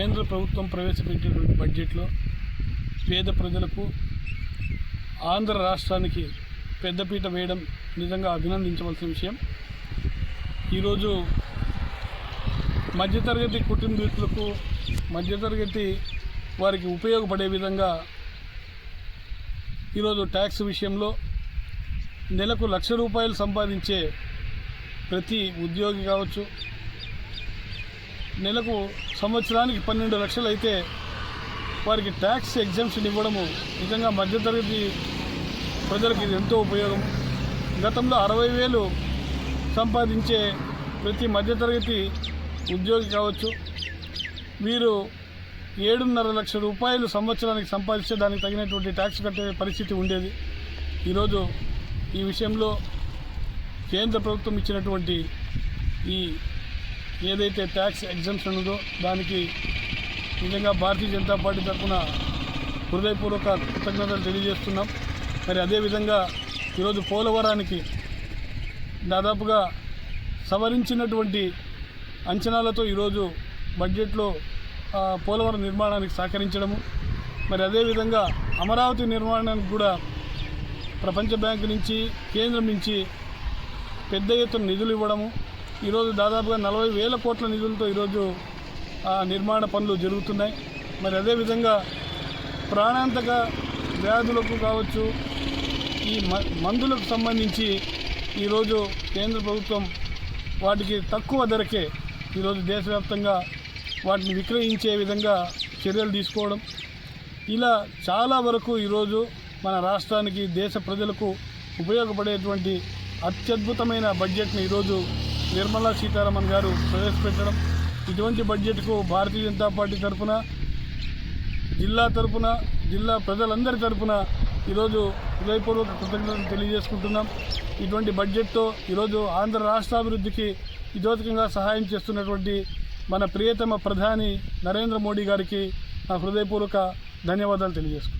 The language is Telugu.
కేంద్ర ప్రభుత్వం ప్రవేశపెట్టినటువంటి బడ్జెట్లో పేద ప్రజలకు ఆంధ్ర రాష్ట్రానికి పెద్దపీట వేయడం నిజంగా అభినందించవలసిన విషయం. ఈరోజు మధ్యతరగతి కుటుంబీకులకు మధ్యతరగతి వారికి ఉపయోగపడే విధంగా ఈరోజు ట్యాక్స్ విషయంలో నెలకు లక్ష రూపాయలు సంపాదించే ప్రతి ఉద్యోగి కావచ్చు నెలకు సంవత్సరానికి పన్నెండు లక్షలు అయితే వారికి ట్యాక్స్ ఎగ్జామ్షన్ ఇవ్వడము నిజంగా మధ్యతరగతి ప్రజలకు ఇది ఎంతో ఉపయోగం. గతంలో అరవై వేలు సంపాదించే ప్రతి మధ్యతరగతి ఉద్యోగి కావచ్చు. వీరు ఏడున్నర లక్ష రూపాయలు సంవత్సరానికి సంపాదిస్తే దానికి తగినటువంటి ట్యాక్స్ కట్టే పరిస్థితి ఉండేది. ఈరోజు ఈ విషయంలో కేంద్ర ప్రభుత్వం ఇచ్చినటువంటి ఈ ఏదైతే ట్యాక్స్ ఎగ్జంప్షన్ ఉందో దానికి నిజంగా భారతీయ జనతా పార్టీ తరఫున హృదయపూర్వక కృతజ్ఞతలు తెలియజేస్తున్నాం. మరి అదేవిధంగా ఈరోజు పోలవరానికి దాదాపుగా సవరించినటువంటి అంచనాలతో ఈరోజు బడ్జెట్లో పోలవరం నిర్మాణానికి సహకరించడము. మరి అదేవిధంగా అమరావతి నిర్మాణానికి కూడా ప్రపంచ బ్యాంకు నుంచి కేంద్రం నుంచి పెద్ద ఎత్తున నిధులు ఇవ్వడము. ఈరోజు దాదాపుగా నలభై వేల కోట్ల నిధులతో ఈరోజు నిర్మాణ పనులు జరుగుతున్నాయి. మరి అదేవిధంగా ప్రాణాంతక వ్యాధులకు కావచ్చు ఈ మ- మందులకు సంబంధించి ఈరోజు కేంద్ర ప్రభుత్వం వాటికి తక్కువ ధరకే ఈరోజు దేశవ్యాప్తంగా వాటిని విక్రయించే విధంగా చర్యలు తీసుకోవడం. ఇలా చాలా వరకు ఈరోజు మన రాష్ట్రానికి దేశ ప్రజలకు ఉపయోగపడేటువంటి అత్యద్భుతమైన బడ్జెట్ని ఈరోజు నిర్మలా సీతారామన్ గారు ప్రవేశపెట్టడం. ఇటువంటి బడ్జెట్కు భారతీయ జనతా పార్టీ తరఫున జిల్లా తరఫున జిల్లా ప్రజలందరి తరఫున ఈరోజు హృదయపూర్వక కృతజ్ఞతలు తెలియజేసుకుంటున్నాం. ఇటువంటి బడ్జెట్తో ఈరోజు ఆంధ్ర రాష్ట్రాభివృద్ధికి ఇదోతకంగా సహాయం చేస్తున్నటువంటి మన ప్రియతమ ప్రధాని నరేంద్ర మోడీ గారికి నా హృదయపూర్వక ధన్యవాదాలు తెలియజేసుకుంటున్నాను